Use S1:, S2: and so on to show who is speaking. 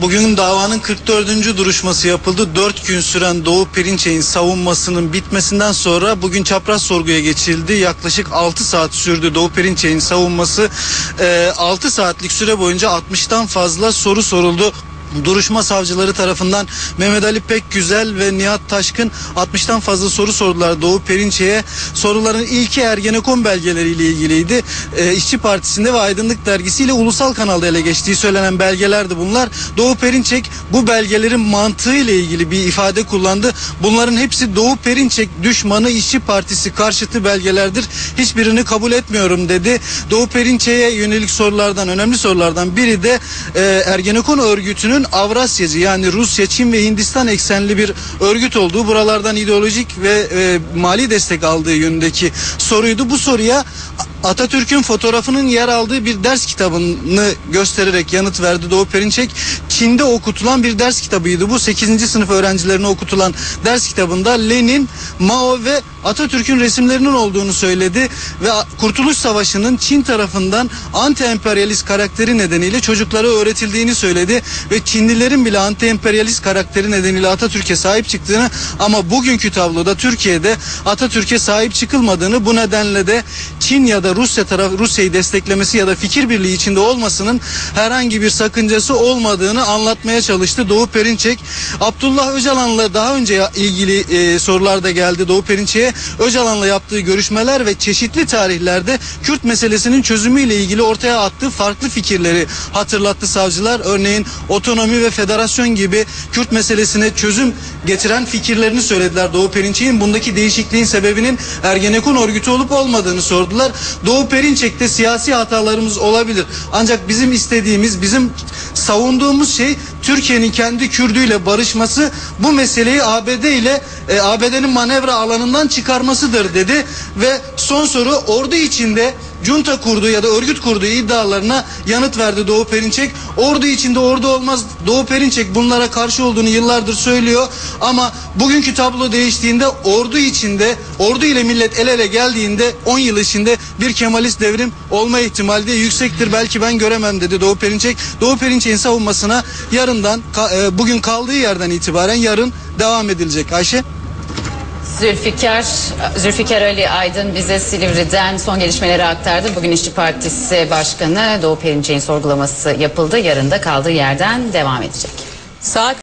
S1: Bugün davanın 44. duruşması yapıldı. 4 gün süren Doğu Perinçek'in savunmasının bitmesinden sonra bugün çapraz sorguya geçildi. Yaklaşık 6 saat sürdü Doğu Perinçek'in savunması. Ee, 6 saatlik süre boyunca 60'tan fazla soru soruldu. Duruşma savcıları tarafından Mehmet Ali Pekgüzel ve Nihat Taşkın 60'tan fazla soru sordular Doğu Perinçek'e. Soruların ilki Ergenekon belgeleriyle ilgiliydi. Ee, İşçi Partisi'nde ve Aydınlık Dergisi'yle ulusal kanalda ele geçtiği söylenen belgelerdi bunlar. Doğu Perinçek bu belgelerin mantığı ile ilgili bir ifade kullandı. Bunların hepsi Doğu Perinçek düşmanı İşçi Partisi karşıtı belgelerdir. Hiçbirini kabul etmiyorum dedi. Doğu Perinçek'e yönelik sorulardan önemli sorulardan biri de e, Ergenekon örgütünün Avrasyacı yani Rusya, Çin ve Hindistan eksenli bir örgüt olduğu buralardan ideolojik ve e, mali destek aldığı yönündeki soruydu. Bu soruya Atatürk'ün fotoğrafının yer aldığı bir ders kitabını göstererek yanıt verdi Doğu Perinçek. Çin'de okutulan bir ders kitabıydı. Bu 8. sınıf öğrencilerine okutulan ders kitabında Lenin, Mao ve Atatürk'ün resimlerinin olduğunu söyledi ve Kurtuluş Savaşı'nın Çin tarafından anti-emperyalist karakteri nedeniyle çocuklara öğretildiğini söyledi ve Çinlilerin bile anti-emperyalist karakteri nedeniyle Atatürk'e sahip çıktığını ama bugünkü tabloda Türkiye'de Atatürk'e sahip çıkılmadığını bu nedenle de Çin ya da Rusya taraf Rusya'yı desteklemesi ya da fikir birliği içinde olmasının herhangi bir sakıncası olmadığını anlatmaya çalıştı Doğu Perinçek. Abdullah Öcalan'la daha önce ilgili e, sorular da geldi Doğu Perinçek'e. Öcalan'la yaptığı görüşmeler ve çeşitli tarihlerde Kürt meselesinin çözümüyle ilgili ortaya attığı farklı fikirleri hatırlattı savcılar. Örneğin otonomi ve federasyon gibi Kürt meselesine çözüm getiren fikirlerini söylediler Doğu Perinçek'in. Bundaki değişikliğin sebebinin Ergenekon örgütü olup olmadığını sordular. Doğu Perinçek'te siyasi hatalarımız olabilir. Ancak bizim istediğimiz, bizim savunduğumuz şey Türkiye'nin kendi Kürdüyle barışması, bu meseleyi ABD ile e, ABD'nin manevra alanından çıkarmasıdır dedi. Ve son soru ordu içinde junta kurduğu ya da örgüt kurduğu iddialarına yanıt verdi Doğu Perinçek. Ordu içinde ordu olmaz. Doğu Perinçek bunlara karşı olduğunu yıllardır söylüyor ama bugünkü tablo değiştiğinde ordu içinde ordu ile millet el ele geldiğinde 10 yıl içinde bir Kemalist devrim olma ihtimali de yüksektir. Belki ben göremem dedi Doğu Perinçek. Doğu Perinçek'in savunmasına yarından e, bugün kaldığı yerden itibaren yarın devam edilecek. Ayşe
S2: Zülfikar, Zülfikar Ali Aydın bize Silivri'den son gelişmeleri aktardı. Bugün İşçi Partisi Başkanı Doğu Perinçek'in sorgulaması yapıldı. Yarın da kaldığı yerden devam edecek.
S3: Saat